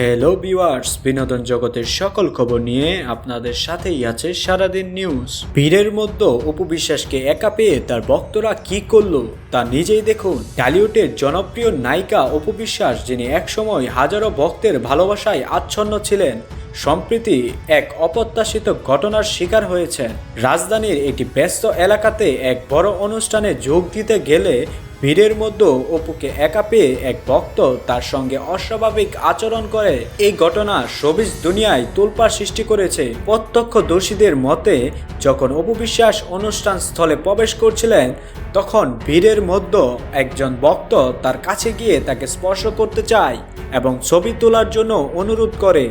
Hello viewers বিনোদন জগতের সকল খবর নিয়ে আপনাদের সাথেই আছে সারাদিন নিউজ ভিড়ের মধ্যে অপু বিশ্বাসকে একা পেয়ে তার ভক্তরা কি করল তা নিজেই দেখুন। টলিউডের জনপ্রিয় নায়িকা অপু বিশ্বাস, যিনি একসময় হাজারো ভক্তের ভালোবাসায় আচ্ছন্ন ছিলেন, সম্প্রতি এক অপ্রত্যাশিত ঘটনার শিকার হয়েছেন। রাজধানীর একটি ব্যস্ত এলাকাতে এক বড় অনুষ্ঠানে যোগ দিতে গেলে ভিড়ের মধ্যে অপুকে একা পেয়ে এক ভক্ত তার সঙ্গে অস্বাভাবিক আচরণ করে। এই ঘটনা সবিজ দুনিয়ায় তোলপাড় সৃষ্টি করেছে। প্রত্যক্ষদর্শীদের মতে, যখন অপু বিশ্বাস অনুষ্ঠান স্থলে প্রবেশ করছিলেন, তখন ভিড়ের মধ্যে একজন ভক্ত তার কাছে গিয়ে তাকে স্পর্শ করতে চায় এবং ছবি তোলার জন্য অনুরোধ করে।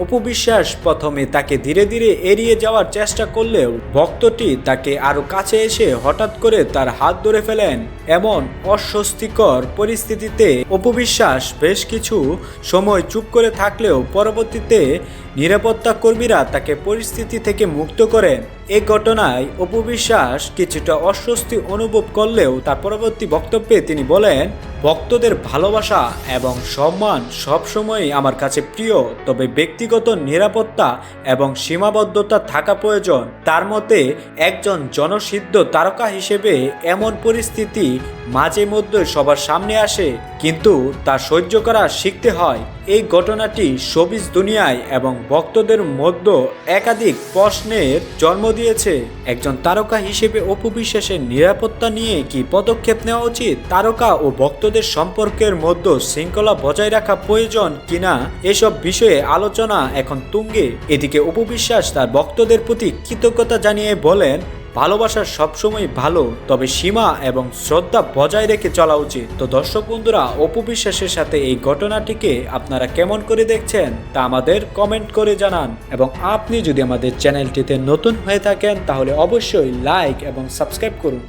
অপু বিশ্বাস প্রথমে তাকে ধীরে ধীরে এড়িয়ে যাওয়ার চেষ্টা করলেও ভক্তটি তাকে আরও কাছে এসে হঠাৎ করে তার হাত ধরে ফেলেন। এমন অস্বস্তিকর পরিস্থিতিতে অপু বিশ্বাস বেশ কিছু সময় চুপ করে থাকলেও পরবর্তীতে নিরাপত্তা কর্মীরা তাকে পরিস্থিতি থেকে মুক্ত করেন। এ ঘটনায় অপু বিশ্বাস কিছুটা অস্বস্তি অনুভব করলেও তার পরবর্তী বক্তব্যে তিনি বলেন, ভক্তদের ভালোবাসা এবং সম্মান সবসময়ই আমার কাছে প্রিয়, তবে ব্যক্তিগত নিরাপত্তা এবং সীমাবদ্ধতা থাকা প্রয়োজন। তার মতে, একজন জনসিদ্ধ তারকা হিসেবে এমন পরিস্থিতি মাঝে মধ্যে সবার সামনে আসে, কিন্তু তা সহ্য করা শিখতে হয়। এই ঘটনাটি সবিজ দুনিয়ায় এবং ভক্তদের মধ্যে একাধিক প্রশ্নের জন্ম দিয়েছে। একজন তারকা হিসেবে অপু বিশ্বাসের নিরাপত্তা নিয়ে কি পদক্ষেপ নেওয়া উচিত? তারকা ও ভক্তদের সম্পর্কের মধ্যে শৃঙ্খলা বজায় রাখা প্রয়োজন কিনা? এসব বিষয়ে আলোচনা এখন তুঙ্গে। এদিকে অপু বিশ্বাস তার ভক্তদের প্রতি কৃতজ্ঞতা জানিয়ে বলেন, ভালোবাসা সবসময় ভালো, তবে সীমা এবং শ্রদ্ধা বজায় রেখে চলা উচিত। তো দর্শক বন্ধুরা, অপবিশ্বাসের সাথে এই ঘটনাটিকে আপনারা কেমন করে দেখছেন তা আমাদের কমেন্ট করে জানান। এবং আপনি যদি আমাদের চ্যানেলটিতে নতুন হয়ে থাকেন, তাহলে অবশ্যই লাইক এবং সাবস্ক্রাইব করুন।